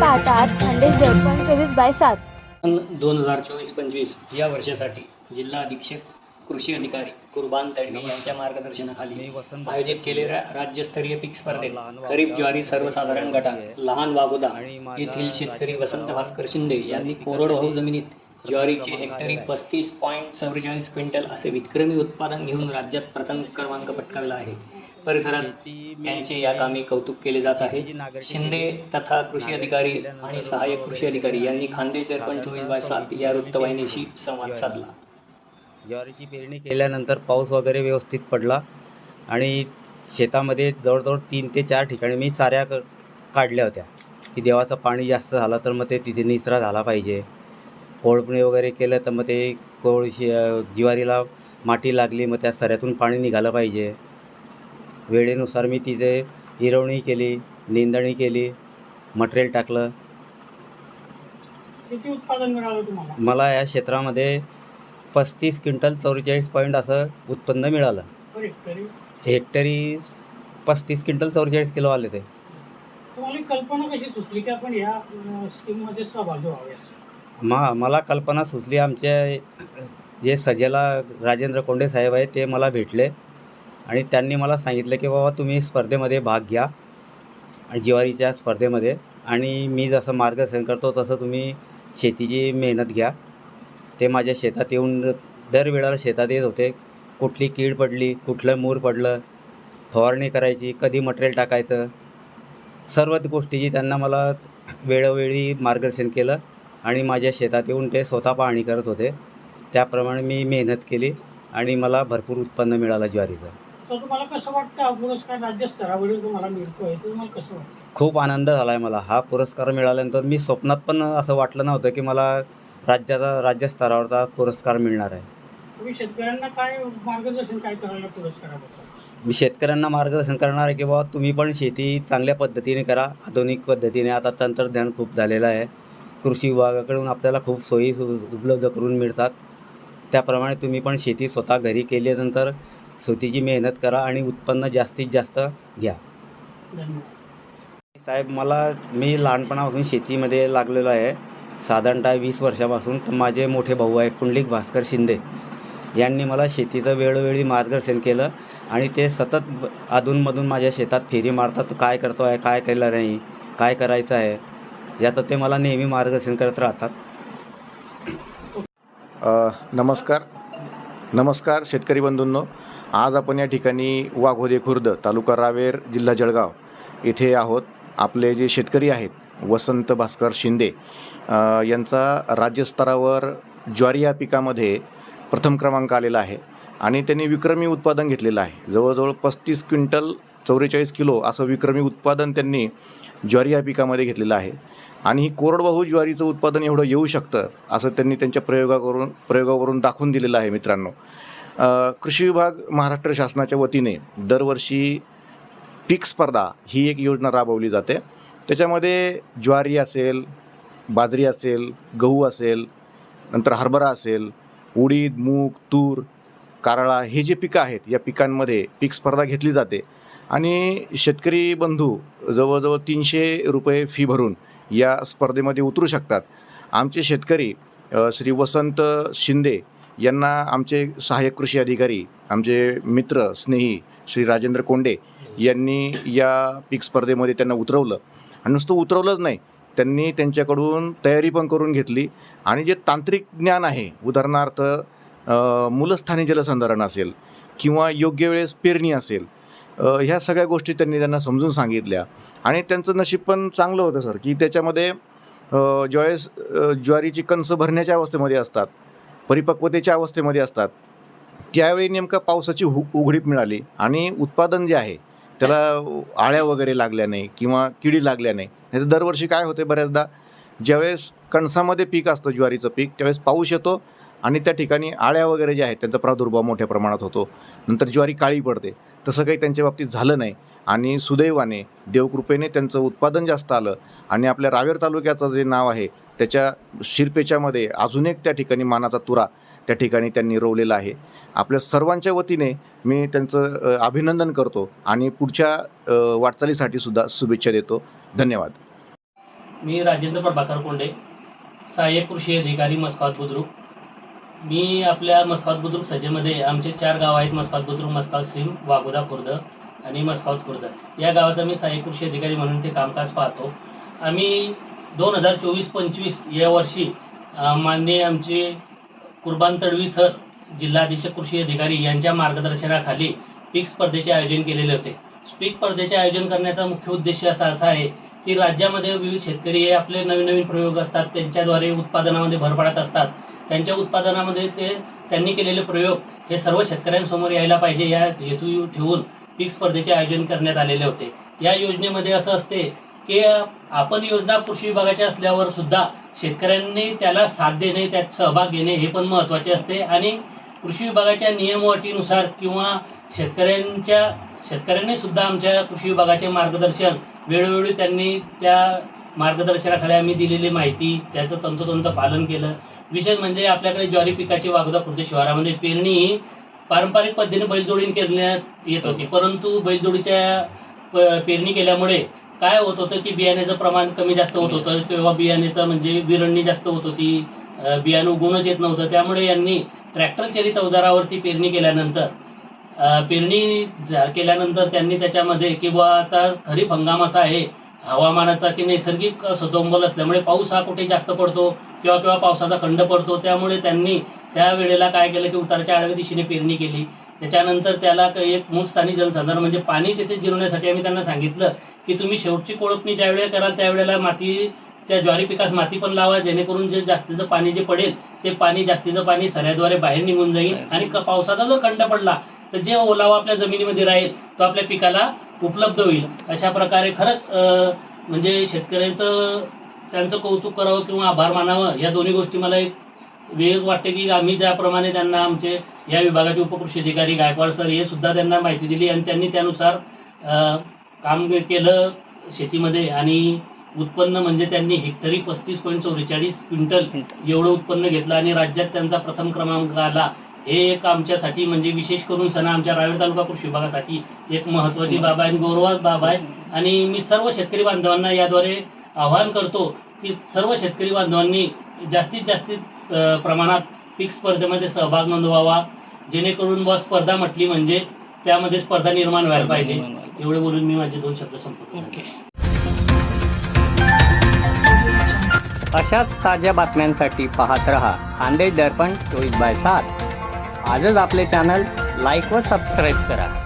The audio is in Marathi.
पाहतात खानदेश दर्पण चोवीस बाय सात. दोन हजार चोवीस पंचवीस या वर्षासाठी जिल्हा अधीक्षक कृषी अधिकारी कुर्बान तडवी यांच्या मार्गदर्शनाखाली आयोजित केलेल्या राज्यस्तरीय पीक स्पर्धेत खरीप ज्वारी सर्वसाधारण गटात लहान वागोदा येथील शेतकरी वसंत भास्कर शिंदे यांनी कोरडवाहू जमिनीत ज्वारीचे हेक्टरी पस्तीस पॉईंट चव्वेचाळीस क्विंटल असे विक्रमी उत्पादन घेऊन राज्यात प्रथम क्रमांक पटकावला आहे. परिसरात त्यांचे या कामी कौतुक केले जात आहे. शिंदे तथा कृषी अधिकारी आणि सहाय्यक कृषी अधिकारी यांनी खानदेश दर्पण चोवीस बाय सात या वृत्तवाहिनीशी संवाद साधला. ज्वारीची पेरणी केल्यानंतर पाऊस वगैरे व्यवस्थित पडला आणि शेतामध्ये जवळजवळ तीन ते चार ठिकाणी मी चाऱ्या क काढल्या होत्या. की देवाचं पाणी जास्त झालं तर मग ते तिथे निचरा झाला पाहिजे. कोळपणे वगैरे केलं तर मग ते कोळशी ज्वारीला माती लागली मग त्या सऱ्यातून पाणी निघालं पाहिजे. वेळेनुसार मी तिथे हिरवणी केली निंदणी केली मटेरियल टाकलं. किती उत्पादन मिळालं तुम्हाला? मला या क्षेत्रामध्ये पस्तीस क्विंटल चौवेचाळीस पॉईंट असं उत्पन्न मिळालं. हेक्टरी? पस्तीस क्विंटल चौवेचाळीस किलो आले ते. तुम्हाला ही कल्पना कशी सुचली की आपण ह्या स्कीममध्ये सहभागी व्हावे मा मला कल्पना सुचली. आमच्या जे सजेला राजेंद्र कोंडे साहेब आहेत ते मला भेटले आणि त्यांनी मला सांगितलं की बाबा तुम्ही स्पर्धेमध्ये भाग घ्या जिवारीच्या स्पर्धेमध्ये आणि मी जसं मार्गदर्शन करतो तसं तुम्ही शेतीची मेहनत घ्या. ते माझ्या शेतात येऊन दरवेळेला शेतात येत होते. कुठली कीड पडली कुठलं मूर पडलं फवारणी करायची कधी मटेरियल टाकायचं सर्व गोष्टीची त्यांना मला वेळोवेळी मार्गदर्शन केलं. आणि माझ्या शेतात येऊन ते स्वतः पाहणी करत होते. त्याप्रमाणे मी मेहनत केली आणि मला भरपूर उत्पन्न मिळालं ज्वारीचं. तर तुम्हाला कसं वाटतं? हा पुरस्कार राज्यस्तरावरील तुम्हाला मिळतोय. तर तुम्हाला कसं वाटतं? खूप आनंद झाला आहे मला. हा पुरस्कार मिळाल्यानंतर मी स्वप्नात पण असं वाटलं नव्हतं की मला राज्याचा राज्यस्तरावरचा पुरस्कार मिळणार आहे. तुम्ही शेतकऱ्यांना काय मार्गदर्शन काय करायला पुरस्काराबद्दल? मी शेतकऱ्यांना मार्गदर्शन करणार आहे की बाबा तुम्ही पण शेती चांगल्या पद्धतीने करा. आधुनिक पद्धतीने आता तंत्रज्ञान खूप झालेलं आहे. कृषी विभागाकडून आपल्याला खूप सोयी उपलब्ध करून मिळतात. त्याप्रमाणे तुम्ही पण शेती स्वतः घरी केल्यानंतर स्वतःची मेहनत करा आणि उत्पन्न जास्तीत जास्त घ्या. साहेब मला मी लहानपणापासून शेतीमध्ये लागलेलो आहे. साधारणतः वीस वर्षापासून तर माझे मोठे भाऊ आहे पुंडलिक भास्कर शिंदे. यांनी मला शेतीचं वेळोवेळी मार्गदर्शन केलं आणि ते सतत अधूनमधून माझ्या शेतात फेरी मारतात. काय करतो आहे काय केलं नाही काय करायचं आहे? याचं ते मला नेहमी मार्गदर्शन करत राहतात. नमस्कार. नमस्कार शेतकरी बंधूंनो. आज आपण या ठिकाणी वाघोदे खुर्द तालुका रावेर जिल्हा जळगाव येथे आहोत. आपले जे शेतकरी आहेत वसंत भास्कर शिंदे यांचा राज्यस्तरावर ज्वारी या पिकामध्ये प्रथम क्रमांक आलेला आहे आणि त्यांनी विक्रमी उत्पादन घेतलेलं आहे. जवळजवळ पस्तीस क्विंटल चौवेचाळीस किलो असं विक्रमी उत्पादन त्यांनी ज्वारी या पिकामध्ये घेतलेलं आहे. आणि ही कोरडवाहू ज्वारीचं उत्पादन एवढं येऊ शकतं असं त्यांनी त्यांच्या प्रयोगावरून प्रयोगावरून दाखवून दिलेलं आहे मित्रांनो. कृषी विभाग महाराष्ट्र शासनाच्या वतीने दरवर्षी पीक स्पर्धा ही एक योजना राबवली जाते. त्याच्यामध्ये ज्वारी असेल बाजरी असेल गहू असेल नंतर हरभरा असेल उडीद मूग तूर कारळा हे जे पिकं आहेत या पिकांमध्ये पीक स्पर्धा घेतली जाते. आणि शेतकरी बंधू जवळजवळ तीनशे रुपये फी भरून या स्पर्धेमध्ये उतरू शकतात. आमचे शेतकरी श्री वसंत शिंदे यांना आमचे सहाय्यक कृषी अधिकारी आमचे मित्र स्नेही श्री राजेंद्र कोंडे यांनी या पीक स्पर्धेमध्ये त्यांना उतरवलं. आणि नुसतं उतरवलंच नाही त्यांनी त्यांच्याकडून तयारी पण करून घेतली. आणि जे तांत्रिक ज्ञान आहे उदाहरणार्थ अ, मूलस्थानी जलसंधारण असेल किंवा योग्य वेळेस पेरणी असेल ह्या सगळ्या गोष्टी त्यांनी त्यांना समजून सांगितल्या. आणि त्यांचं नशीब पण चांगलं होतं सर. की त्याच्यामध्ये ज्यावेळेस ज्वारीची कणसं भरण्याच्या अवस्थेमध्ये असतात परिपक्वतेच्या अवस्थेमध्ये असतात. त्यावेळी नेमकं पावसाची हु उघडीप मिळाली आणि उत्पादन जे आहे त्याला आळ्या वगैरे लागल्या नाही किंवा किडी लागल्या नाही. नाही तर दरवर्षी काय होते बऱ्याचदा ज्यावेळेस कणसामध्ये पीक असतं ज्वारीचं पीक त्यावेळेस पाऊस येतो आणि त्या ठिकाणी आळ्या वगैरे ज्या आहेत त्यांचा प्रादुर्भाव मोठ्या प्रमाणात होतो. नंतर ज्वारी काळी पडते. तसं काही त्यांच्या बाबतीत झालं नाही. आणि सुदैवाने देवकृपेने त्यांचं उत्पादन जास्त आलं आणि आपल्या रावेर तालुक्याचं जे नाव आहे त्याच्या शिरपेच्यामध्ये अजून एक त्या ठिकाणी मानाचा तुरा त्या ठिकाणी त्यांनी रोवलेला आहे. आपल्या सर्वांच्या वतीने मी त्यांचं अभिनंदन करतो आणि पुढच्या वाटचालीसाठी सुद्धा शुभेच्छा देतो. धन्यवाद. मी राजेंद्र प्रभाकर कोंडे सहाय्यक कृषी अधिकारी मस्कात बुद्रुक. मी आपल्या मस्कात बुद्रुक सजेमध्ये आमचे चार गाव आहेत मस्कात बुद्रुक मस्कात सिम वाघोदा खुर्द आणि मस्कात खुर्द. या गावाचा मी सहाय्यक कृषी अधिकारी म्हणून ते कामकाज पाहतो. आम्ही दोन हजार चोवीस पंचवीस या वर्षी माननीय आमचे कुर्बान तडवी सर जिल्हा कृषी अधिकारी यांच्या मार्गदर्शनाखाली पीक स्पर्धेचे आयोजन केलेले होते. पीक स्पर्धेचे आयोजन करण्याचा मुख्य उद्देश असा असा आहे की राज्यामध्ये विविध शेतकरी हे आपले नवीन नवीन प्रयोग असतात त्यांच्याद्वारे उत्पादनामध्ये भर पडत असतात. त्यांच्या उत्पादनामध्ये ते त्यांनी केलेले प्रयोग हे सर्व शेतकऱ्यांसमोर यायला पाहिजे या हेतू ठेवून पीक स्पर्धेचे आयोजन करण्यात आलेले होते. या योजनेमध्ये असं असते की आपण योजना कृषी विभागाच्या असल्यावर सुद्धा शेतकऱ्यांनी त्याला साथ देणे त्यात सहभाग घेणे हे पण महत्त्वाचे असते. आणि कृषी विभागाच्या नियम अटीनुसार किंवा शेतकऱ्यांच्या शेतकऱ्यांनी सुद्धा आमच्या कृषी विभागाचे मार्गदर्शन वेळोवेळी त्यांनी त्या मार्गदर्शनाखाली आम्ही दिलेली माहिती त्याचं तंतोतंत पालन केलं. विशेष म्हणजे आपल्याकडे ज्वारी पिकाची वागदा खुर्द शहरामध्ये पेरणी ही पारंपरिक पद्धतीने बैलजोडीने करण्यात येत होती. परंतु बैलजोडीच्या पेरणी केल्यामुळे काय होत होतं की बियाण्याचं प्रमाण कमी जास्त होत होतं किंवा बियाण्याचं म्हणजे बिरणी जास्त होत होती. बियाणं उगवूनच येत नव्हतं. त्यामुळे यांनी ट्रॅक्टर चलित अवजारावरती पेरणी केल्यानंतर पेरणी केल्यानंतर त्यांनी त्याच्यामध्ये की बुवा आता खरीप हंगाम असा आहे हवामानाचा की नैसर्गिक सतोंबल असल्यामुळे पाऊस हा कुठे जास्त पडतो? किंवा किंवा पावसाचा खंड पडतो. त्यामुळे त्यांनी त्या वेळेला काय केलं की उताराच्या आडव्या दिशेने पेरणी केली. त्याच्यानंतर त्याला एक मूळ स्थानी जलसंधारण म्हणजे पाणी तिथे जिरवण्यासाठी आम्ही त्यांना सांगितलं की तुम्ही शेवटची कोळपणी ज्यावेळेला कराल त्यावेळेला माती त्या ज्वारी पिकास माती पण लावा. जेणेकरून जे जास्तीचं पाणी जे पडेल ते पाणी जास्तीचं पाणी सऱ्याद्वारे बाहेर निघून जाईल. आणि क- पावसाचा जर खंड पडला तर जे ओलावा आपल्या जमिनीमध्ये राहील तो आपल्या पिकाला उपलब्ध होईल. अशा प्रकारे खरंच म्हणजे शेतकऱ्यांचं त्यांचं कौतुक करावं किंवा आभार मानावं या दोन्ही गोष्टी मला एक वेळच वाटते की आम्ही ज्याप्रमाणे त्यांना आमचे या विभागाचे उपकृषी अधिकारी गायकवाड सर हे सुद्धा त्यांना माहिती दिली आणि त्यांनी त्यानुसार काम केलं शेतीमध्ये आणि उत्पन्न म्हणजे त्यांनी हेक्टरी पस्तीस पॉईंट चौवेचाळीस क्विंटल एवढं उत्पन्न घेतलं आणि राज्यात त्यांचा प्रथम क्रमांक आला. हे एक आमच्यासाठी म्हणजे विशेष करून सणा आमच्या रावेर तालुका कृषी विभागासाठी एक महत्त्वाची बाब आहे आणि गौरवाच बाब आहे. आणि मी सर्व शेतकरी बांधवांना याद्वारे आवाहन करतो की सर्व शेतकरी बांधवांनी जास्तीत जास्तीत अ, प्रमाणात पीक स्पर्धेमध्ये सहभाग नोंदवावा जेणेकरून बुवा स्पर्धा म्हटली म्हणजे त्यामध्ये स्पर्धा निर्माण व्हायला पाहिजे. एवढे बोलून मी माझे दोन शब्द संपवतो. अशाच ताज्या बातम्यांसाठी पाहत रहा खानदेश दर्पण चोवीस बाय सात. आजच आपले चॅनल लाईक व सबस्क्राईब करा.